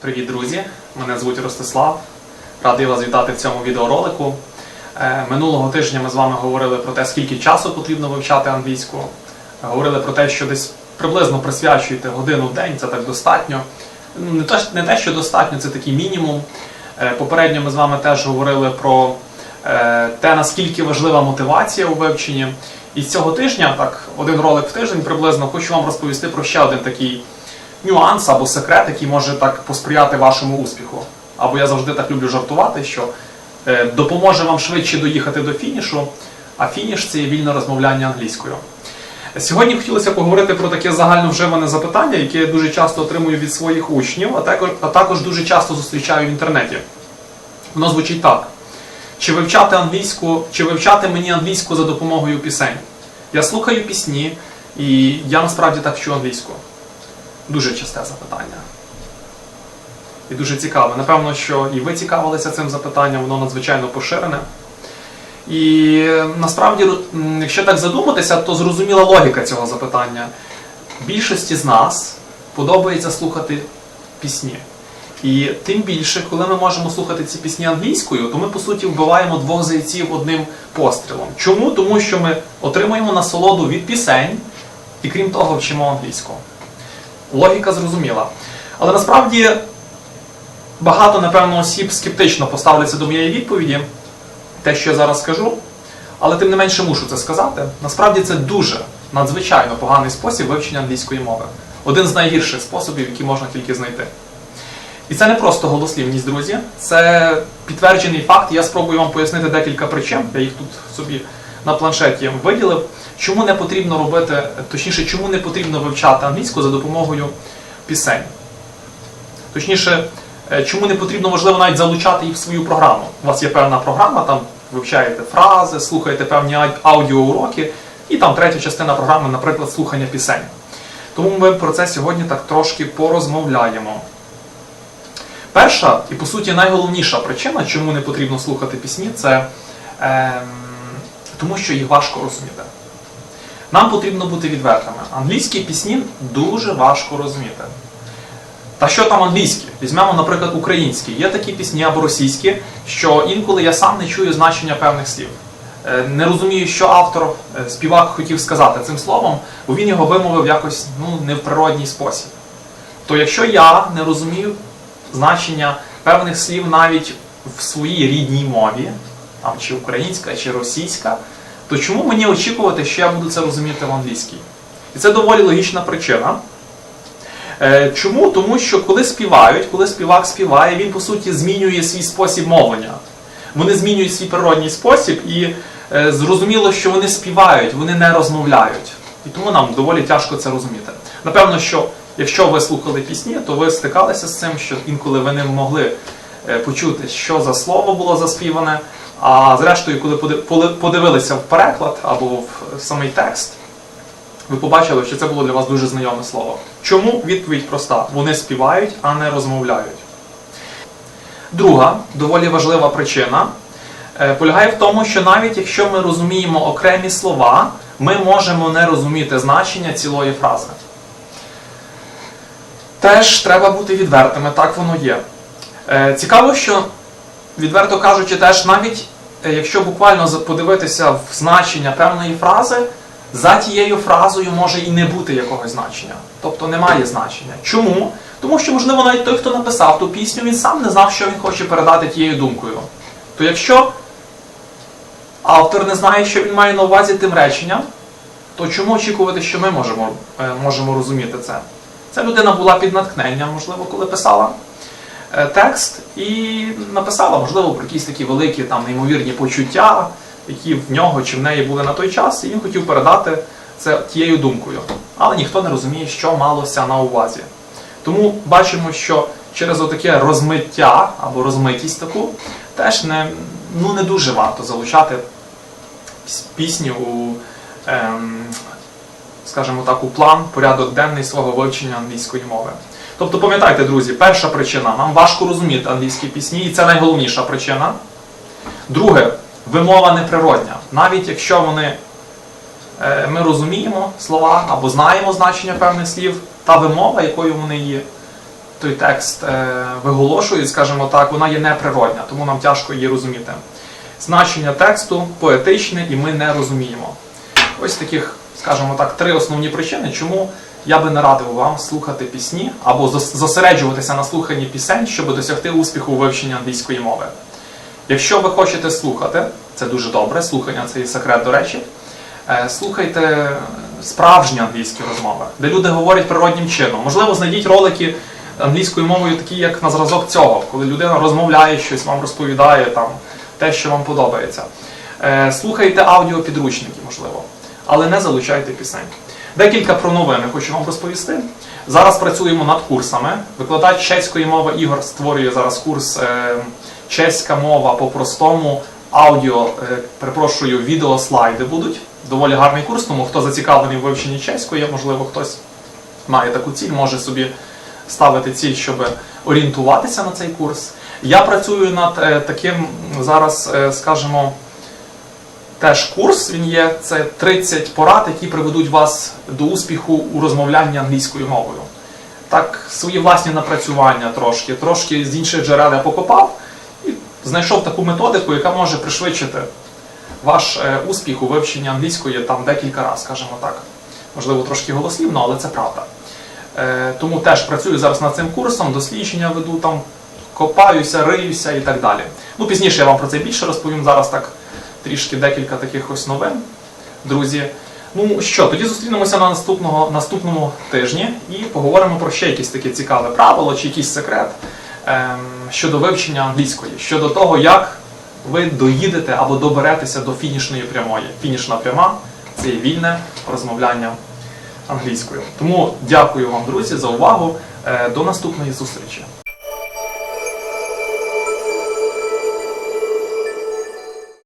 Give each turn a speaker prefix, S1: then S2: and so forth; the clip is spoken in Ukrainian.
S1: Привіт, друзі! Мене звуть Ростислав. Радий вас вітати в цьому відеоролику. Е, Минулого тижня ми з вами говорили про те, скільки часу потрібно вивчати англійську. Говорили про те, що десь приблизно присвячуєте годину в день, це так достатньо. Ну, Не те, що достатньо, це такий мінімум. Е, Попередньо ми з вами теж говорили про е, те, наскільки важлива мотивація у вивченні. І з цього тижня, так, один ролик в тиждень приблизно, хочу вам розповісти про ще один такий нюанс або секрет, який може так посприяти вашому успіху. Або я завжди так люблю жартувати, що е, допоможе вам швидше доїхати до фінішу, а фініш це є вільне розмовляння англійською. Сьогодні хотілося поговорити про таке загальновживане запитання, яке я дуже часто отримую від своїх учнів, а також, а також дуже часто зустрічаю в інтернеті. Воно звучить так: чи вивчати англійську, чи вивчати мені англійську за допомогою пісень? Я слухаю пісні, і я насправді так вчу англійську. Дуже часте запитання. І дуже цікаве. Напевно, що і ви цікавилися цим запитанням, воно надзвичайно поширене. І насправді, якщо так задуматися, то зрозуміла логіка цього запитання. Більшості з нас подобається слухати пісні. І тим більше, коли ми можемо слухати ці пісні англійською, то ми по суті вбиваємо двох зайців одним пострілом. Чому? Тому що ми отримуємо насолоду від пісень і крім того, вчимо англійську. Логіка зрозуміла. Але насправді багато, напевно, осіб скептично поставляться до моєї відповіді, те, що я зараз скажу, але тим не менше мушу це сказати. Насправді це дуже надзвичайно поганий спосіб вивчення англійської мови. Один з найгірших способів, які можна тільки знайти. І це не просто голослівність, друзі, це підтверджений факт. Я спробую вам пояснити декілька причин. Я їх тут собі на планшеті виділив. Чому не потрібно робити, точніше, чому не потрібно вивчати англійську за допомогою пісень? Точніше, е, чому не потрібно, можливо, навіть залучати їх в свою програму. У вас є певна програма, там вивчаєте фрази, слухаєте певні ау- аудіоуроки, і там третя частина програми, наприклад, слухання пісень. Тому ми про це сьогодні так трошки порозмовляємо. Перша і по суті найголовніша причина, чому не потрібно слухати пісні, це ем, тому, що їх важко розуміти. Нам потрібно бути відвертими. Англійські пісні дуже важко розуміти. Та що там англійські? Візьмемо, наприклад, українські. Є такі пісні або російські, що інколи я сам не чую значення певних слів. Е, Не розумію, що автор, е, співак хотів сказати цим словом, бо він його вимовив якось ну, не в природній спосіб. То якщо я не розумію значення певних слів навіть в своїй рідній мові, там, чи українська, чи російська, то чому мені очікувати, що я буду це розуміти в англійській? І це доволі логічна причина. Е, Чому? Тому що коли співають, коли співак співає, він по суті змінює свій спосіб мовлення. Вони змінюють свій природній спосіб, і е, зрозуміло, що вони співають, вони не розмовляють. І тому нам доволі тяжко це розуміти. Напевно, що якщо ви слухали пісні, то ви стикалися з цим, що інколи ви не могли е, почути, що за слово було заспіване. А зрештою, коли подивилися в переклад або в самий текст, ви побачили, що це було для вас дуже знайоме слово. Чому? Відповідь проста: вони співають, а не розмовляють. Друга доволі важлива причина е, полягає в тому, що навіть якщо ми розуміємо окремі слова, ми можемо не розуміти значення цілої фрази. Теж треба бути відвертими, так воно є. Е, Цікаво, що, відверто кажучи, теж навіть е, якщо буквально подивитися в значення певної фрази, за тією фразою може і не бути якогось значення. Тобто немає значення. Чому? Тому що, можливо, навіть той, хто написав ту пісню, він сам не знав, що він хоче передати тією думкою. То якщо автор не знає, що він має на увазі тим реченням, то чому очікувати, що ми можемо, е, можемо розуміти це? Ця людина була під натхненням, можливо, коли писала е, текст, і написала, можливо, про якісь такі великі там неймовірні почуття, які в нього чи в неї були на той час, і він хотів передати це тією думкою. Але ніхто не розуміє, що малося на увазі. Тому бачимо, що через отаке розмиття або розмитість таку теж не, ну, не дуже варто залучати пісню у, ем, скажімо так, у план, порядок денний свого вивчення англійської мови. Тобто пам'ятайте, друзі, перша причина нам важко розуміти англійські пісні, і це найголовніша причина. Друге, вимова неприродня. Навіть якщо вони, е, ми розуміємо слова або знаємо значення певних слів, та вимова, якою вони є, той текст е, виголошують, скажімо так, вона є неприродня, тому нам тяжко її розуміти. Значення тексту поетичне і ми не розуміємо. Ось таких, скажімо так, три основні причини, чому я би не радив вам слухати пісні або зосереджуватися на слуханні пісень, щоб досягти успіху у вивченні англійської мови. Якщо ви хочете слухати, це дуже добре, слухання це і секрет, до речі. Е, Слухайте справжні англійські розмови, де люди говорять природнім чином. Можливо, знайдіть ролики англійською мовою, такі як на зразок цього, коли людина розмовляє щось, вам розповідає там те, що вам подобається. Е, Слухайте аудіопідручники, можливо, але не залучайте пісень. Декілька про новини хочу вам розповісти. Зараз працюємо над курсами. Викладач чеської мови Ігор створює зараз курс е, чеська мова по-простому, аудіо, е, перепрошую, відеослайди будуть. Доволі гарний курс, тому хто зацікавлений в вивченні чеської, можливо, хтось має таку ціль, може собі ставити ціль, щоб орієнтуватися на цей курс. Я працюю над е, таким зараз, скажімо, теж курс. Він є це 30 порад, які приведуть вас до успіху у розмовлянні англійською мовою. Так, свої власні напрацювання трошки, трошки з інших джерел я покопав і знайшов таку методику, яка може пришвидшити ваш е, успіх у вивченні англійської там декілька разів, скажімо так. Можливо, трошки голослівно, але це правда. Е, тому теж працюю зараз над цим курсом, дослідження веду там, копаюся, риюся і так далі. Ну, пізніше я вам про це більше розповім. Зараз так трішки декілька таких ось новин. Друзі. Ну що, тоді зустрінемося на наступного, наступному тижні і поговоримо про ще якісь таке цікаве правило чи якийсь секрет ем, щодо вивчення англійської, щодо того, як ви доїдете або доберетеся до фінішної прямої. Фінішна пряма це є вільне розмовляння англійською. Тому дякую вам, друзі, за увагу. Е, До наступної зустрічі.